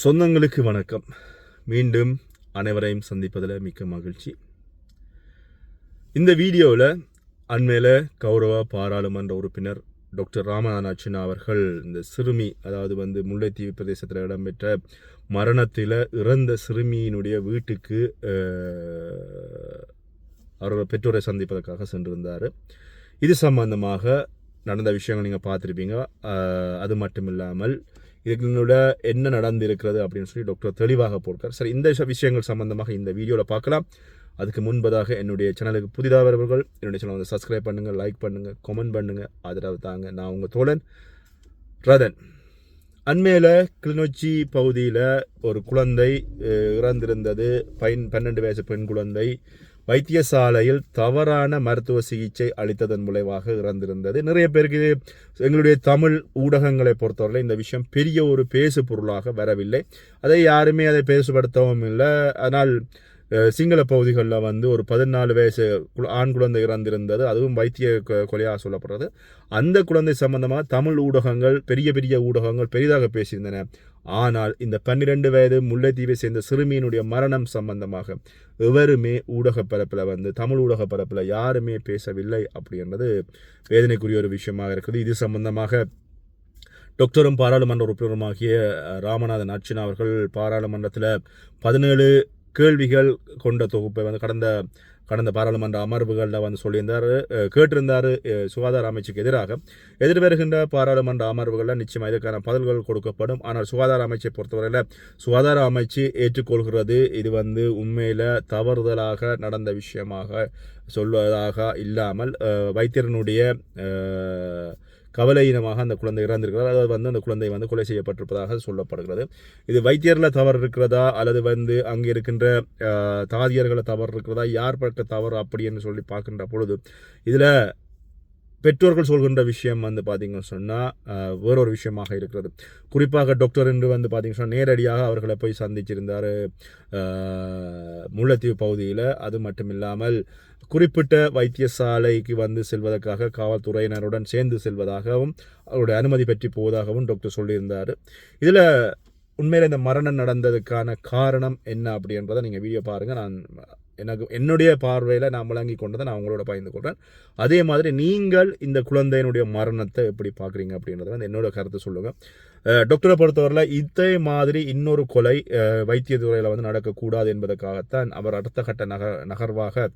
சொந்தங்களுக்கு வணக்கம். மீண்டும் அனைவரையும் சந்திப்பதில் மிக்க மகிழ்ச்சி. இந்த வீடியோவில் அண்மையில் கௌரவ பாராளுமன்ற உறுப்பினர் டாக்டர் ராமநாதன் அவர்கள் இந்த சிறுமி அதாவது வந்து முல்லைத்தீவு பிரதேசத்தில் இடம்பெற்ற மரணத்தில் இறந்த சிறுமியினுடைய வீட்டுக்கு அவரோட பெற்றோரை சந்திப்பதற்காக சென்றிருந்தார். இது சம்பந்தமாக நடந்த விஷயங்கள் நீங்கள் பார்த்துருப்பீங்க. அது மட்டும் இல்லாமல் இதனோட என்ன நடந்திருக்கிறது அப்படின்னு சொல்லி டாக்டர் தெளிவாக போட்டார் சரி இந்த விஷயங்கள் சம்பந்தமாக இந்த வீடியோவில் பார்க்கலாம். அதுக்கு முன்பதாக என்னுடைய சேனலுக்கு புதிதாக வரவர்கள் என்னுடைய சேனல் வந்து சப்ஸ்கிரைப் பண்ணுங்கள் லைக் பண்ணுங்கள் கமெண்ட் பண்ணுங்கள் ஆதரவு தாங்க நான் உங்கள் தோழன் ரதன். அண்மையில் கிளிநொச்சி பகுதியில் ஒரு குழந்தை இறந்திருந்தது. பைன் பன்னெண்டு வயசு பெண் குழந்தை. வைத்தியசாலையில் தவறான மருத்துவ சிகிச்சை அளித்ததன் விளைவாக இறந்திருந்தது. நிறைய பேருக்கு இது எங்களுடைய தமிழ் ஊடகங்களை பொறுத்தவரை இந்த விஷயம் பெரிய ஒரு பேசு பொருளாக வரவில்லை. அதை யாருமே அதை பேசுபடுத்தவும் இல்லை. ஆனால் சிங்கள பகுதிகளில் வந்து ஒரு பதினாலு வயசு குழ- ஆண் குழந்தை இறந்திருந்தது. அதுவும் வைத்திய கொ- கொலையாக சொல்லப்படுறது. அந்த குழந்தை சம்பந்தமாக தமிழ் ஊடகங்கள் பெரிய பெரிய ஊடகங்கள் பெரிதாக பேசியிருந்தன. ஆனால் இந்த பன்னிரெண்டு வயது முல்லைத்தீவை சேர்ந்த சிறுமியினுடைய மரணம் சம்பந்தமாக எவருமே ஊடக பரப்பில் வந்து தமிழ் ஊடக பரப்பில் யாருமே பேசவில்லை அப்படின்றது வேதனைக்குரிய ஒரு விஷயமாக இருக்குது. இது சம்பந்தமாக டாக்டரும் பாராளுமன்ற உறுப்பினருமாகிய ராமநாதன் அர்ச்சனா அவர்கள் பாராளுமன்றத்தில் பதினேழு கேள்விகள் கொண்ட தொகுப்பை வந்து கடந்த கடந்த பாராளுமன்ற அமர்வுகளில் வந்து சொல்லியிருந்தார். கேட்டிருந்தார் சுகாதார அமைச்சுக்கு எதிராக. எதிர்வருகின்ற பாராளுமன்ற அமர்வுகளில் நிச்சயமாக இதற்கான பதில்கள் கொடுக்கப்படும். ஆனால் சுகாதார அமைச்சை பொறுத்தவரையில் சுகாதார அமைச்சு ஏற்றுக்கொள்கிறது. இது வந்து உண்மையில் தவறுதலாக நடந்த விஷயமாக சொல்வதாக இல்லாமல் வைத்தியரனுடைய கவலையினமாக அந்த குழந்தை இறந்திருக்கிறார். அதாவது வந்து அந்த குழந்தை வந்து கொலை செய்யப்பட்டிருப்பதாக சொல்லப்படுகிறது. இது வைத்தியரில் தவறு இருக்கிறதா? அல்லது வந்து அங்கே இருக்கின்ற தாதியர்களை தாதியர்களில் தவறு இருக்கிறதா? யார் பட்ட தவறு அப்படின்னு சொல்லி பார்க்கின்ற பொழுது இதில் பெற்றோர்கள் சொல்கின்ற விஷயம் வந்து பார்த்தீங்கன்னு சொன்னால் வேறொரு விஷயமாக இருக்கிறது. குறிப்பாக டாக்டர் என்று வந்து பார்த்தீங்கன்னு சொன்னால் நேரடியாக அவர்களை போய் சந்திச்சிருந்தார் முல்லைத்தீவு பகுதியில். அது மட்டும் இல்லாமல் குறிப்பிட்ட வைத்தியசாலைக்கு வந்து செல்வதற்காக காவல்துறையினருடன் சேர்ந்து செல்வதாகவும் அவருடைய அனுமதி பெற்று போவதாகவும் டாக்டர் சொல்லியிருந்தார். இதில் உண்மையில் இந்த மரணம் நடந்ததுக்கான காரணம் என்ன அப்படின்றத நீங்கள் வீடியோ பாருங்கள் நான் எனக்கு என்னுடைய பார்வையில் நான் விளங்கி கொண்டதை நான் உங்களோட பகிர்ந்து கொள்கிறேன் அதே மாதிரி நீங்கள் இந்த குழந்தையினுடைய மரணத்தை எப்படி பார்க்குறீங்க அப்படின்றத வந்து என்னோட கருத்து சொல்லுங்கள் டாக்டரை பொறுத்தவரையில் இதே மாதிரி இன்னொரு கொலை வைத்தியத்துறையில் வந்து நடக்கக்கூடாது என்பதற்காகத்தான் அவர் அடுத்த கட்ட நக நகர்வாக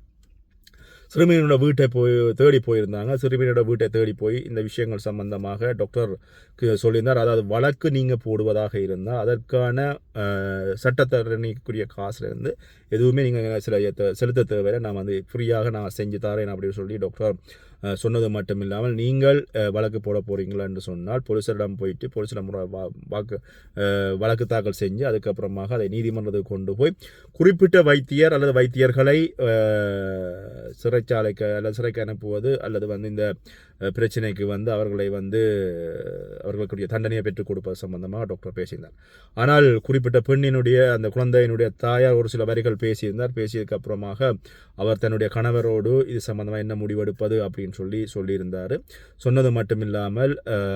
சிறுமியினோட வீட்டை போய் தேடி போயிருந்தாங்க. சிறுமியினோட வீட்டை தேடி போய் இந்த விஷயங்கள் சம்பந்தமாக டாக்டருக்கு சொல்லியிருந்தார். அதாவது வழக்கு நீங்கள் போடுவதாக இருந்தால் அதற்கான சட்டத்தரணிக்குரிய காசுலேருந்து எதுவுமே நீங்கள் சில செலுத்த தேவையில்லை. நான் வந்து ஃப்ரீயாக நான் செஞ்சு தரேன் அப்படின்னு சொல்லி டாக்டர் சொன்னது மட்டும் இல்லாமல் நீங்கள் வழக்கு போட போகிறீங்களா என்று சொன்னால் போலீஸரிடம் போயிட்டு போலீஸிடம் வாக்கு வழக்கு தாக்கல் செஞ்சு அதுக்கப்புறமாக அதை நீதிமன்றத்துக்கு கொண்டு போய் குறிப்பிட்ட வைத்தியர் அல்லது வைத்தியர்களை சிறைச்சாலைக்கு அல்லது சிறைக்கு அனுப்புவது அல்லது வந்து இந்த பிரச்சனைக்கு வந்து அவர்களை வந்து அவர்களுக்குரிய தண்டனையை பெற்றுக் கொடுப்பது சம்பந்தமாக டாக்டர் பேசியிருந்தார். ஆனால் குறிப்பிட்ட பெண்ணினுடைய அந்த குழந்தையினுடைய தாயார் ஒரு சில வரிகள் பேசியிருந்தார். பேசியதுக்கு அப்புறமாக அவர் தன்னுடைய கணவரோடு இது சம்பந்தமாக என்ன முடிவெடுப்பது அப்படின்னு சொல்லி சொல்லியிருந்தார். சொன்னது மட்டும் இல்லாமல்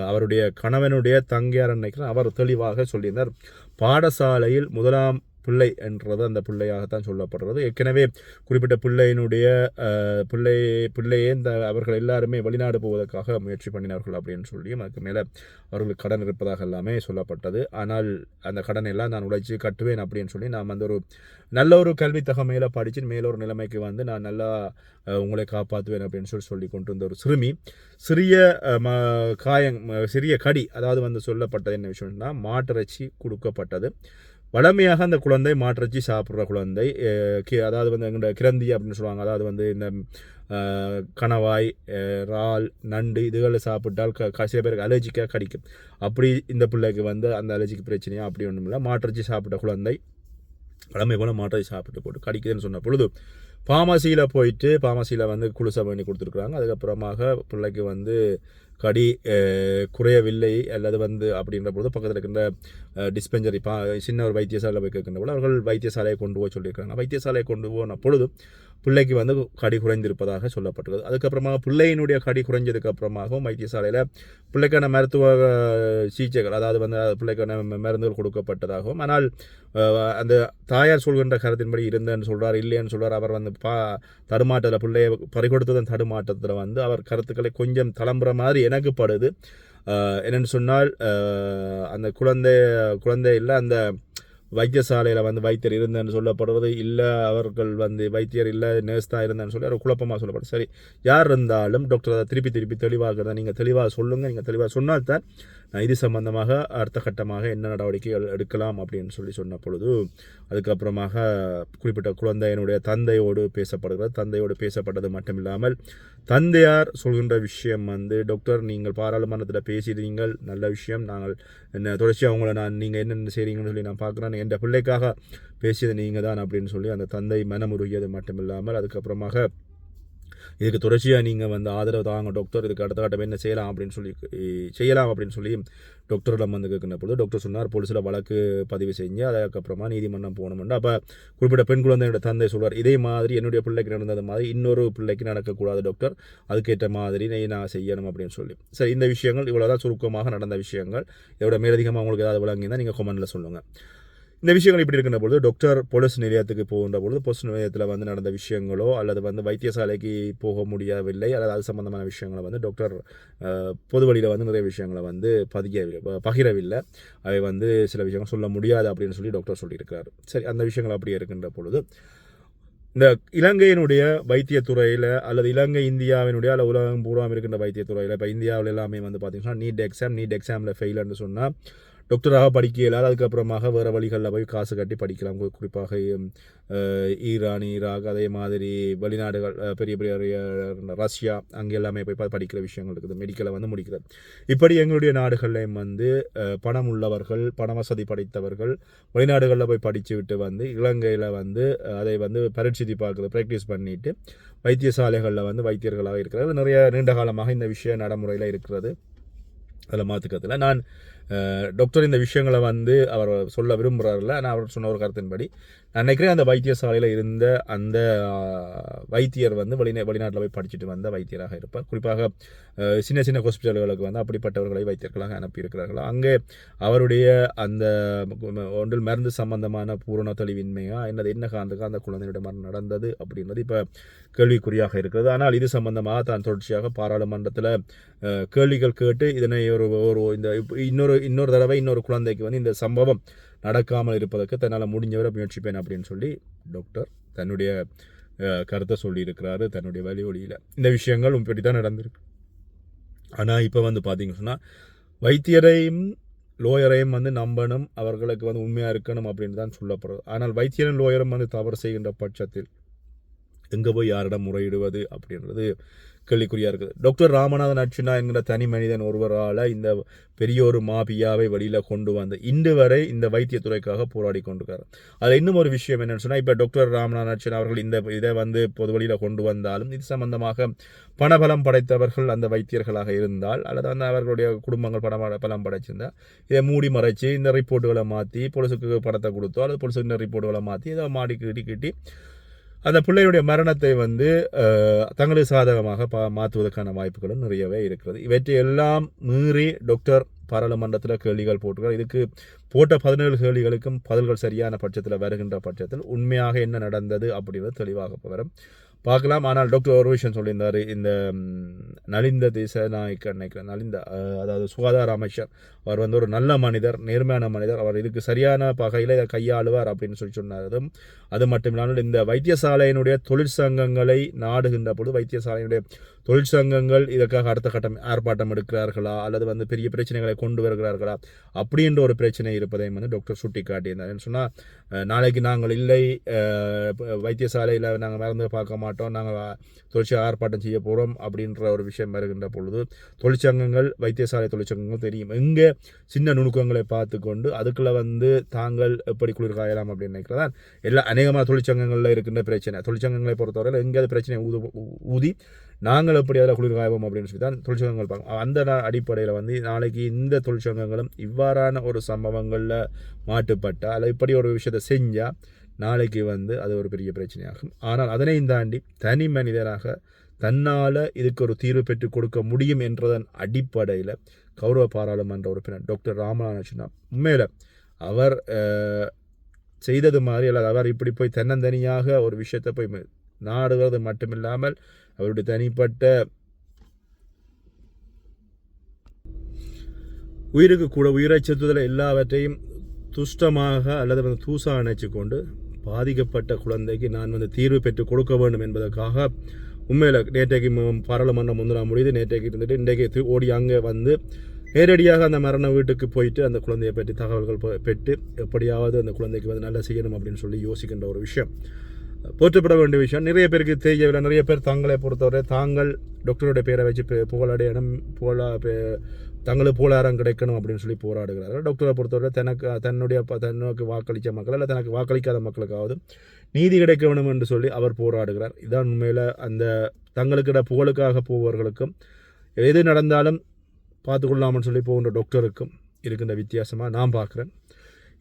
அவருடைய கணவனுடைய தங்கையார் நினைக்கிறேன் அவர் தெளிவாக சொல்லியிருந்தார். பாடசாலையில் முதலாம் பிள்ளை என்றது அந்த பிள்ளையாகத்தான் சொல்லப்படுறது. ஏற்கனவே குறிப்பிட்ட பிள்ளையினுடைய பிள்ளை பிள்ளையே இந்த அவர்கள் எல்லாருமே வெளிநாடு போவதற்காக முயற்சி பண்ணினார்கள் அப்படின்னு சொல்லியும் அதுக்கு மேலே அவர்களுக்கு கடன் இருப்பதாக எல்லாமே சொல்லப்பட்டது. ஆனால் அந்த கடன் எல்லாம் நான் உழைச்சி கட்டுவேன் அப்படின்னு சொல்லி நான் வந்து ஒரு நல்ல ஒரு கல்வி தகமையில் படித்து மேலொரு நிலைமைக்கு வந்து நான் நல்லா உங்களை காப்பாற்றுவேன் அப்படின்னு சொல்லி சொல்லி கொண்டு வந்த ஒரு சிறுமி சிறிய அஹ், ம காயம் சிறிய கடி அதாவது வந்து சொல்லப்பட்டது என்ன விஷயம்னா மாட்டிறைச்சி கொடுக்கப்பட்டது. வளமையாக அந்த குழந்தை மாற்றச்சி சாப்பிட்ற குழந்தை. கி- அதாவது வந்து எங்களோட கிரந்தி அப்படின்னு சொல்லுவாங்க. அதாவது வந்து இந்த கணவாய் இறால் நண்டு இதுகளை சாப்பிட்டால் க சில பேருக்கு அலர்ஜிக்காக கடிக்கும். அப்படி இந்த பிள்ளைக்கு வந்து அந்த அலர்ஜிக்கு பிரச்சனையாக அப்படி ஒன்றும் இல்லை மாற்றச்சி சாப்பிட்ட குழந்தை பழமை போல மாட்டிறைச்சி சாப்பிட்டு போட்டு கடிக்குதுன்னு சொன்ன பொழுது ஃபார்மசியில் போயிட்டு ஃபார்மசியில் வந்து குளிசை பண்ணி கொடுத்துருக்குறாங்க. அதுக்கப்புறமாக பிள்ளைக்கு வந்து கடி குறையவில்லை அல்லது வந்து அப்படின்ற பொழுது பக்கத்தில் இருக்கின்ற டிஸ்பென்சரி பா சின்ன ஒரு வைத்தியசாலை போய் கேட்கின்ற பொழுது அவர்கள் வைத்தியசாலையை கொண்டு போக சொல்லியிருக்காங்க வைத்தியசாலையை கொண்டு போன பொழுது பிள்ளைக்கு வந்து கடி குறைந்திருப்பதாக சொல்லப்பட்டுள்ளது. அதுக்கப்புறமா பிள்ளையினுடைய கடி குறைஞ்சதுக்கு அப்புறமாகவும் வைத்தியசாலையில் பிள்ளைக்கான மருத்துவ சிகிச்சைகள் அதாவது வந்து பிள்ளைக்கான ம- மருந்துகள் கொடுக்கப்பட்டதாகவும் ஆனால் அந்த தாயார் சொல்கின்ற கருத்தின்படி இருந்தேன்னு சொல்கிறார் இல்லைன்னு சொல்கிறார் அவர் வந்து பா தடுமாட்டத்தில் பிள்ளையை பறிகொடுத்ததன் தடுமாட்டத்தில் வந்து அவர் கருத்துக்களை கொஞ்சம் தளம்புற மாதிரி எனக்கு படுது. என்னென்னு சொன்னால் அந்த குழந்தை குழந்தை இல்லை அந்த வைத்தியசாலையில் வந்து வைத்தியர் இருந்தேன்னு சொல்லப்படுறது இல்லை அவர்கள் வந்து வைத்தியர் இல்லை நேர்ஸ் தான் இருந்தேன்னு சொல்லி ஒரு குழப்பமாக சொல்லப்படுது. சரி யார் இருந்தாலும் டாக்டர் அதை திருப்பி திருப்பி தெளிவாகிறத நீங்கள் தெளிவாக சொல்லுங்கள் நீங்கள் தெளிவாக சொன்னால் தான் நான் இது சம்பந்தமாக அடுத்த கட்டமாக என்ன நடவடிக்கைகள் எடுக்கலாம் அப்படின்னு சொல்லி சொன்ன பொழுது அதுக்கப்புறமாக குறிப்பிட்ட குழந்தையினுடைய தந்தையோடு பேசப்படுகிறது. தந்தையோடு பேசப்பட்டது மட்டும் இல்லாமல் தந்தையார் சொல்கின்ற விஷயம் வந்து டாக்டர் நீங்கள் பாராளுமன்றத்தில் பேசிடுறீங்கள் நல்ல விஷயம். நாங்கள் என்ன தொடர்ச்சி அவங்கள நான் நீங்கள் என்னென்ன செய்கிறீங்கன்னு சொல்லி நான் பார்க்குறேன். என்ற பிள்ளைக்காக பேசியது நீங்கள் தான் அப்படின்னு சொல்லி அந்த தந்தை மனமுருகியது மட்டுமில்லாமல் அதுக்கப்புறமாக இதுக்கு தொடர்ச்சியாக நீங்கள் வந்து ஆதரவு தாங்க டாக்டர் இதுக்கு அடுத்த கட்டம் என்ன செய்யலாம் அப்படின்னு சொல்லி செய்யலாம் அப்படின்னு சொல்லி டாக்டரிடம் வந்து கேட்கிற பொழுது டாக்டர் சொன்னார் போலீஸில் வழக்கு பதிவு செஞ்சு அதுக்கப்புறமா நீதிமன்றம் போகணும்னு. அப்போ குறிப்பிட்ட பெண் குழந்தையோட தந்தை சொல்வார் இதே மாதிரி என்னுடைய பிள்ளைக்கு நடந்தது மாதிரி இன்னொரு பிள்ளைக்கு நடக்கக்கூடாது டாக்டர் அதுக்கேற்ற மாதிரி நீ நான் செய்யணும் அப்படின்னு சொல்லி. சரி இந்த விஷயங்கள் இவ்வளோ தான் சுருக்கமாக நடந்த விஷயங்கள். இதோட மேலதிகமாக உங்களுக்கு ஏதாவது விளங்கினா நீங்கள் கொமெண்டில் சொல்லுங்கள் இந்த விஷயங்கள் இப்படி இருக்கின்ற பொழுது டாக்டர் போலீஸ் நிலையத்துக்கு போகின்ற பொழுது போலீஸ் நிலையத்தில் வந்து நடந்த விஷயங்களோ அல்லது வந்து வைத்தியசாலைக்கு போக முடியவில்லை அல்லது அது சம்பந்தமான விஷயங்களை வந்து டாக்டர் பொது வழியில் வந்து நிறைய விஷயங்களை வந்து பதிய பகிரவில்லை. அவை வந்து சில விஷயங்கள் சொல்ல முடியாது அப்படின்னு சொல்லி டாக்டர் சொல்லியிருக்காரு சரி அந்த விஷயங்கள் அப்படியே இருக்கின்ற பொழுது இந்த இலங்கையினுடைய வைத்தியத்துறையில் அல்லது இலங்கை இந்தியாவினுடைய அல்ல உலகம் பூர்வம் இருக்கின்ற வைத்தியத்துறையில் இப்போ இந்தியாவில் எல்லாமே வந்து பார்த்திங்கன்னா நீட் எக்ஸாம் நீட் எக்ஸாமில் ஃபெயில்னு சொன்னால் டாக்டராக படிக்க இயலாது அதுக்கப்புறமாக வேறு வழிகளில் போய் காசு கட்டி படிக்கலாம். குறிப்பாக ஈரான் ஈராக் அதே மாதிரி வெளிநாடுகள் பெரிய பெரிய ரஷ்யா அங்கே எல்லாமே போய் படிக்கிற விஷயங்கள் இருக்குது. மெடிக்கலை வந்து முடிக்கிறது. இப்படி எங்களுடைய நாடுகள்லையும் வந்து பணம் உள்ளவர்கள் பண வசதி படைத்தவர்கள் வெளிநாடுகளில் போய் படித்து விட்டு வந்து இலங்கையில் வந்து அதை வந்து பரீட்சித்து பார்க்குறது ப்ராக்டிஸ் பண்ணிட்டு வைத்தியசாலைகளில் வந்து வைத்தியர்களாக இருக்கிறது நிறைய நீண்ட காலமாக இந்த விஷயம் நடைமுறையில் இருக்கிறது. அதில் மாற்றுக்கிறதுல நான் டாக்டர் இந்த விஷயங்களை வந்து அவர் சொல்ல விரும்புகிறாரில்ல ஆனால் அவர் சொன்ன ஒரு கருத்தின்படி நான் நினைக்கிறேன் அந்த வைத்தியசாலையில் இருந்த அந்த வைத்தியர் வந்து வெளிநா வெளிநாட்டில் போய் படிச்சுட்டு வந்த வைத்தியராக இருப்பார். குறிப்பாக சின்ன சின்ன ஹாஸ்பிட்டல்களுக்கு வந்து அப்படிப்பட்டவர்களை வைத்தியர்களாக அனுப்பியிருக்கிறார்கள்? அங்கே அவருடைய அந்த ஒன்றில் மருந்து சம்பந்தமான பூரண தெளிவின்மையா? என்னது என்ன காரணத்துக்கு அந்த குழந்தையுடைய மரணம் நடந்தது அப்படின்றது இப்போ கேள்விக்குறியாக இருக்கிறது. ஆனால் இது சம்பந்தமாக தான் தொடர்ச்சியாக பாராளுமன்றத்தில் கேள்விகள் கேட்டு இதனை ஒரு ஒரு இந்த இன்னொரு இன்னொரு தடவை இன்னொரு குழந்தைக்கு வந்து இந்த சம்பவம் நடக்காமல் இருப்பதற்கு தன்னால் முடிஞ்சவரை முயற்சிப்பேன் அப்படின்னு சொல்லி டாக்டர் தன்னுடைய கருத்தை சொல்லியிருக்கிறாரு தன்னுடைய வழி ஒளியில் இந்த விஷயங்கள் இப்படி தான் நடந்திருக்கு. ஆனால் இப்போ வந்து பார்த்தீங்க சொன்னால் வைத்தியரையும் லோயரையும் வந்து நம்பணும் அவர்களுக்கு வந்து உண்மையாக இருக்கணும் அப்படின்னு தான் சொல்லப்படுறது ஆனால் வைத்தியரும் லோயரும் வந்து தவறு செய்கின்ற பட்சத்தில் எங்கே போய் யாரிடம் முறையிடுவது அப்படின்றது கேள்விக்குறியாக இருக்குது. டாக்டர் ராமநாதன் அர்ச்சுனா என்கிற தனி மனிதன் ஒருவரால் இந்த பெரிய ஒரு மாபியாவை வழியில் கொண்டு வந்து இன்று வரை இந்த வைத்தியத்துறைக்காக போராடி கொண்டிருக்காரு. அதில் இன்னும் ஒரு விஷயம் என்னன்னு சொன்னால் இப்போ டாக்டர் ராமநாதன் அர்ச்சுனா அவர்கள் இந்த இதை வந்து பொது வழியில் கொண்டு வந்தாலும் இது சம்பந்தமாக பணபலம் படைத்தவர்கள் அந்த வைத்தியர்களாக இருந்தால் அல்லது வந்து அவர்களுடைய குடும்பங்கள் பண பலம் படைச்சிருந்தால் இதை மூடி மறைச்சு இந்த ரிப்போர்ட்டுகளை மாற்றி போலீஸுக்கு பணத்தை கொடுத்தோ அல்லது போலீஸுக்கு இந்த ரிப்போர்ட்டுகளை மாற்றி இதை மாடி கிட்டி கிட்டி அந்த பிள்ளையுடைய மரணத்தை வந்து தங்களுக்கு சாதகமாக பா மாற்றுவதற்கான வாய்ப்புகளும் நிறையவே இருக்கிறது. இவற்றை எல்லாம் மீறி டாக்டர் பாராளுமன்றத்தில் கேள்விகள் போட்டுக்கிறார் இதுக்கு போட்ட பதினேழு கேள்விகளுக்கும் பதில்கள் சரியான பட்சத்தில் வருகின்ற பட்சத்தில் உண்மையாக என்ன நடந்தது அப்படின்றது தெளிவாக வரும். பார்க்கலாம். ஆனால் டாக்டர் ஒரு விஷயம் சொல்லியிருந்தார். இந்த நலிந்த தேசநாயக்க நினைக்கிறேன் நலிந்த அதாவது சுகாதார அமைச்சர். அவர் வந்து ஒரு நல்ல மனிதர் நேர்மையான மனிதர். அவர் இதுக்கு சரியான பகையில் இதை கையாளுவார் அப்படின்னு சொல்லி சொன்னார் அது மட்டும் இல்லாமல் இந்த வைத்தியசாலையினுடைய தொழிற்சங்கங்களை நாடுகின்ற பொழுது வைத்தியசாலையினுடைய தொழிற்சங்கங்கள் இதற்காக அடுத்த கட்டம் ஆர்ப்பாட்டம் எடுக்கிறார்களா? அல்லது வந்து பெரிய பிரச்சனைகளை கொண்டு வருகிறார்களா? அப்படின்ற ஒரு பிரச்சனை இருப்பதையும் வந்து டாக்டர் சுட்டி காட்டியிருந்தார் சொன்னால் நாளைக்கு நாங்கள் இல்லை வைத்தியசாலையில் நாங்கள் மறந்து பார்க்க மாட்டோம் நாங்கள் தொழிற்சி ஆர்ப்பாட்டம் செய்ய போகிறோம் அப்படின்ற ஒரு விஷயம் வருகின்ற பொழுது தொழிற்சங்கங்கள் வைத்தியசாலை தொழிற்சங்கங்கள் தெரியும். எங்கே சின்ன நுணுக்கங்களை பார்த்து கொண்டு அதுக்குள்ளே வந்து தாங்கள் எப்படி குளிர் காயலாம் அப்படின்னு நினைக்கிறதா எல்லா அநேகமான தொழிற்சங்கங்களில் இருக்கின்ற பிரச்சனை. தொழிற்சங்கங்களை பொறுத்தவரையில் எங்கேயாவது பிரச்சனை ஊது ஊதி நாங்கள் எப்படி அதில் குளிர் காய்வோம் அப்படின்னு சொல்லி தான் தொழிற்சங்கங்கள் பார்க்கணும். அந்த அடிப்படையில் வந்து நாளைக்கு இந்த தொழிற்சங்கங்களும் இவ்வாறான ஒரு சம்பவங்களில் மாட்டுப்பட்டால் அல்ல இப்படி ஒரு விஷயத்தை செஞ்சால் நாளைக்கு வந்து அது ஒரு பெரிய பிரச்சனையாகும். ஆனால் அதனையும் தாண்டி தனி மனிதனாக தன்னால் இதுக்கு ஒரு தீர்வு பெற்றுக் கொடுக்க முடியும் என்றதன் அடிப்படையில் கௌரவ பாராளுமன்ற உறுப்பினர் டாக்டர் ராமநாதன் உண்மையில் அவர் செய்தது மாதிரி அல்லது அவர் இப்படி போய் தன்னந்தனியாக ஒரு விஷயத்தை போய் நாடுவது மட்டுமில்லாமல் அவருடைய தனிப்பட்ட உயிருக்கு கூட உயிரை செத்துதல் எல்லாவற்றையும் துஷ்டமாக அல்லது வந்து தூசா அணைச்சு கொண்டு பாதிக்கப்பட்ட குழந்தைக்கு நான் வந்து தீர்வு பெற்று கொடுக்க வேண்டும் என்பதற்காக உண்மையில் நேற்றைக்கு பாராளுமன்றம் முந்தினா முடியுது நேற்றைக்கு இருந்துட்டு இன்றைக்கு ஓடி அங்கே வந்து நேரடியாக அந்த மரண வீட்டுக்கு போயிட்டு அந்த குழந்தையை பற்றி தகவல்கள் பெற்று எப்படியாவது அந்த குழந்தைக்கு வந்து நல்லா செய்யணும் அப்படின்னு சொல்லி யோசிக்கின்ற ஒரு விஷயம். போற்றப்பட வேண்டிய விஷயம். நிறைய பேருக்கு தெரியவில்லை நிறைய பேர் தங்களை பொறுத்தவரை தாங்கள் டாக்டருடைய பேரை வச்சு பு- புகழடையணும் புகழா தங்களுக்கு புகழாரம் கிடைக்கணும் அப்படின்னு சொல்லி போராடுகிறார்கள். டாக்டரை பொறுத்தவரை தனக்கு தன்னுடைய தன்னோக்கு வாக்களித்த மக்கள் அல்ல தனக்கு வாக்களிக்காத மக்களுக்காவது நீதி கிடைக்க வேணும் என்று சொல்லி அவர் போராடுகிறார். இதான் உண்மையில் அந்த தங்களுக்கிட புகழுக்காக போவர்களுக்கும் எது நடந்தாலும் பார்த்துக்கொள்ளாமல் சொல்லி போகின்ற டாக்டருக்கும் இருக்கின்ற வித்தியாசமாக நான் பார்க்குறேன்.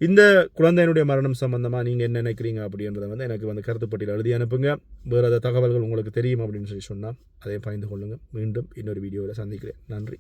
இந்த குழந்தையினுடைய மரணம் சம்மந்தமாக நீங்கள் என்ன நினைக்கிறீங்க அப்படின்றத வந்து எனக்கு வந்து கருத்துப்பட்டியில் எழுதி அனுப்புங்க. வேறு தகவல்கள் உங்களுக்கு தெரியும் அப்படின்னு சொல்லி சொன்னால் அதையும் பகிர்ந்து கொள்ளுங்கள் மீண்டும் இன்னொரு வீடியோவில் சந்திக்கிறேன். நன்றி.